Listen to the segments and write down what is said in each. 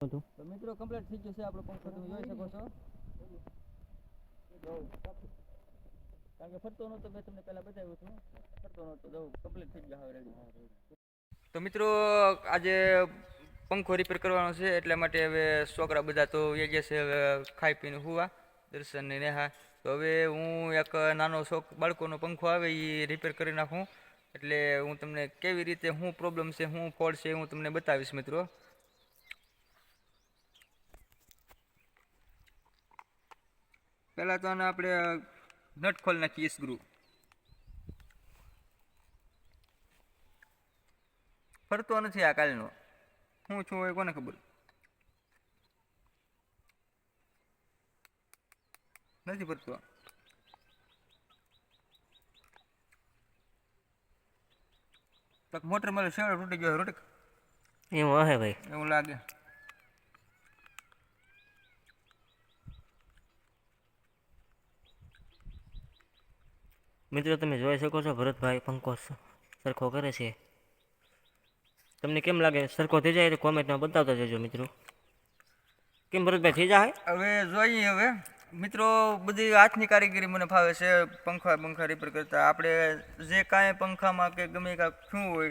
તો મિત્રો કમ્પ્લીટ થઈ છે આપણો પંખો તમે જોઈ શકો છો. કારણ કે ફરતો નહોતો મેં તમને પહેલા બતાવ્યું હતું. ફરતો નહોતો જવું કમ્પ્લીટ થઈ ગયો હવે રેડી તો મિત્રો આજે પંખો રિપેર કરવાનો છે એટલા માટે હવે છોકરા બધા તો એ જે છે હવે ખાઈ પીને હુવા દર્શન ને નેહા. તો હવે હું એક નાનો શોખ બાળકોનો પંખો આવે એ રિપેર કરી નાખું. એટલે હું તમને કેવી રીતે શું પ્રોબ્લેમ છે શું ફોલ્ટ છે હું તમને બતાવીશ મિત્રો. પહેલાં તો આને આપણે નટ ખોલ નાખીએ સ્ક્રૂ ફરતો નથી આ કાલનો. હું છું એ કોને ખબર? નથી ફરતો. મોટર મારે શેવડો તૂટી ગયો રોટક? એવું હે ભાઈ. એવું લાગે. મિત્રો તમે જોઈ શકો છો ભરતભાઈ પંખો સરખો કરે છે. તમને કેમ લાગે? સરખો થઈ જાય તો કોમેન્ટમાં બતાવતા જજો મિત્રો. કેમ ભરતભાઈ થઈ જાય? હવે જોઈએ હવે. મિત્રો બધી હાથની કારીગરી મને ફાવે છે. પંખા પંખા રિપેર કરતા. આપણે જે કાંઈ પંખામાં કે ગમે કાંઈ શું હોય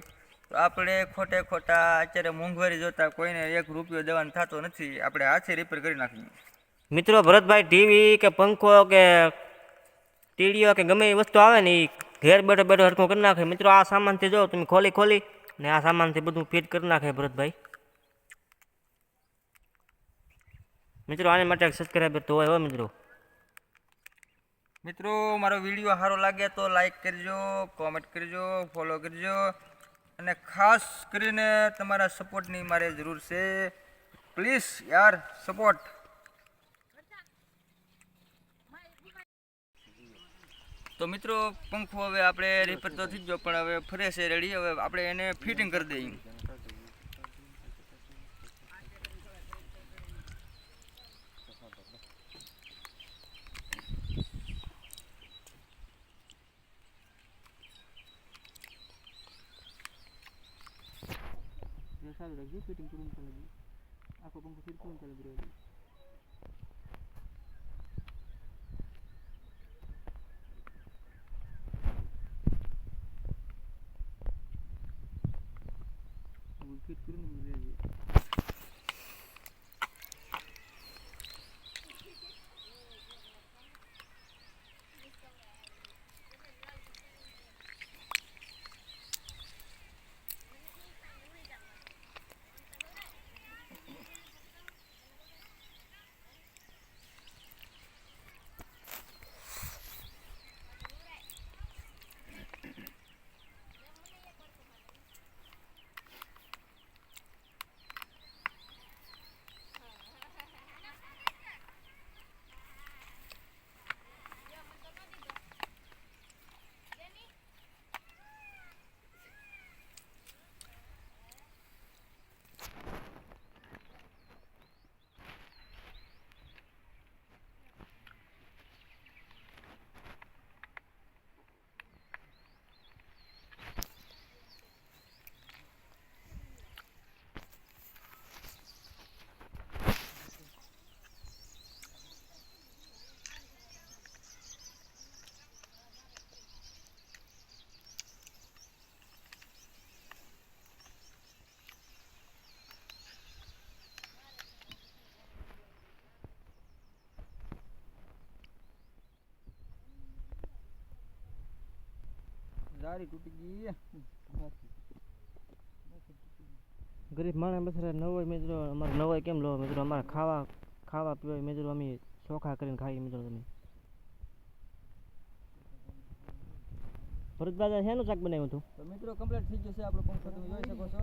તો આપણે ખોટે ખોટા અત્યારે મોંઘવારી જોતા કોઈને એક રૂપિયો દેવાનો થતો નથી. આપણે હાથે રિપેર કરી નાખીએ. મિત્રો ભરતભાઈ ટીવી કે પંખો કે ટીડીઓ કે ગમે એ વસ્તુ આવે ને એ ઘેર બેઠો બેઠો હરખું કરી નાખે. મિત્રો, આ સામાનથી જો તમે ખોલી ખોલી ને આ સામાનથી બધું ફિટ કરી નાખે ભરતભાઈ. મિત્રો, આને માટે સબસ્ક્રાઈબર તો હોય મિત્રો. મિત્રો, મારો વીડિયો સારો લાગે તો લાઈક કરજો કોમેન્ટ કરજો ફોલો કરજો અને ખાસ કરીને તમારા સપોર્ટની મારે જરૂર છે. પ્લીઝ યાર સપોર્ટ તો મિત્રો, પંખો હવે આપણે રિપેર તો થઈ ગયો, પણ હવે ફરે છે રેડી હવે આપણે એને ફિટિંગ કરી દઈએ. સારું રાખજો ફિટિંગ કરવું ચાલે આખો પંખો ફિટ કરવું ચાલે ફિટ કરીને જારી તૂટી ગઈ ગરીબ માણસ બસરા નવો મિત્રો અમારે નવો કેમ લો મિત્રો? અમારે ખાવા ખાવા પીવા મિત્રો અમે ચોખા કરીને ખાઈએ મિત્રો તમે. ભરતભાઈ શેનું શાક બનાવ્યું હતું? તો મિત્રો કમ્પ્લીટ થઈ જશે આપણો પંખો તમે જોઈ શકો છો.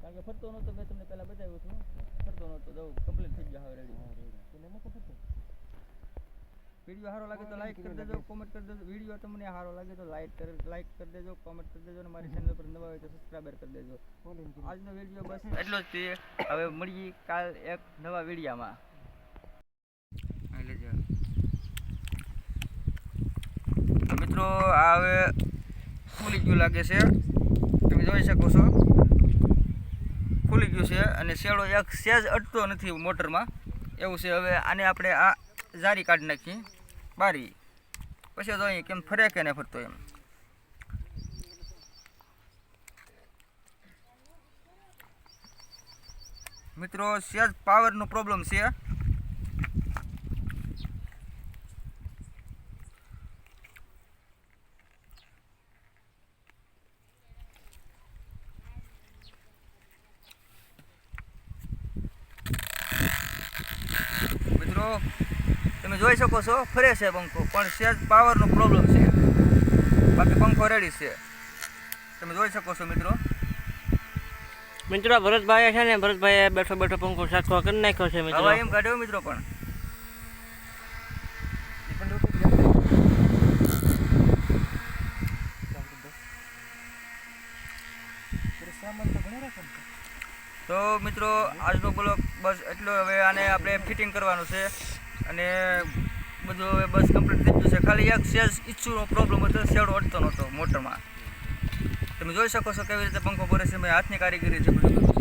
કારણ કે ફરતો નહોતો મેં તમને પહેલા બતાવ્યું હતું. ફરતો નહોતો જવું કમ્પ્લીટ થઈ ગયા હવે રેડી વીડિયો સારો લાગે તો લાઈક કરી દેજો કોમેન્ટ કરી દેજો. વીડિયો તમને સારો લાગે તો લાઈક કરી લાઈક કરી દેજો કોમેન્ટ કરી દેજો અને મારી ચેનલ પર નવા હોય તો સબસ્ક્રાઈબર કરી દેજો. આજનો વીડિયો બસ એટલો જ છે. હવે મળીએ કાલ એક નવા વિડીયામાં મિત્રો આ હવે ખુલી ગયું લાગે છે. તમે જોઈ શકો છો. ખુલી ગયું છે અને શેડો એક સેજ અટતો નથી મોટરમાં. એવું છે. હવે આને આપણે આ જારી કાઢી નાખી, બારી. પછી તો અહીં કેમ ફરે કે નહીં ફરતો એમ. મિત્રો, સેજ પાવરનો પ્રોબ્લેમ છે. મિત્રો તમે જોઈ શકો છો ફરે છે પંખો પણ સેજ પાવરનો પ્રોબ્લેમ છે. બાકી પંખો રેડી છે. તમે જોઈ શકો છો મિત્રો. મિત્રો ભરતભાઈ છે ને ભરતભાઈ બેઠો બેઠો પંખો સાચો કરી નાખ્યો છે મિત્રો. એમ કાઢ્યો મિત્રો પણ. તો મિત્રો આજનો બ્લોક બસ એટલો. હવે આને આપણે ફિટિંગ કરવાનું છે. અને બધું હવે બસ કમ્પ્લીટ થઈ ગયું છે. ખાલી એક સેજ ઈચ્છુનો પ્રોબ્લેમ હતો શેડો અડતો નહોતો મોટરમાં. તમે જોઈ શકો છો કેવી રીતે પંખો ભરે છે મેં હાથની કારીગરી છે બધું.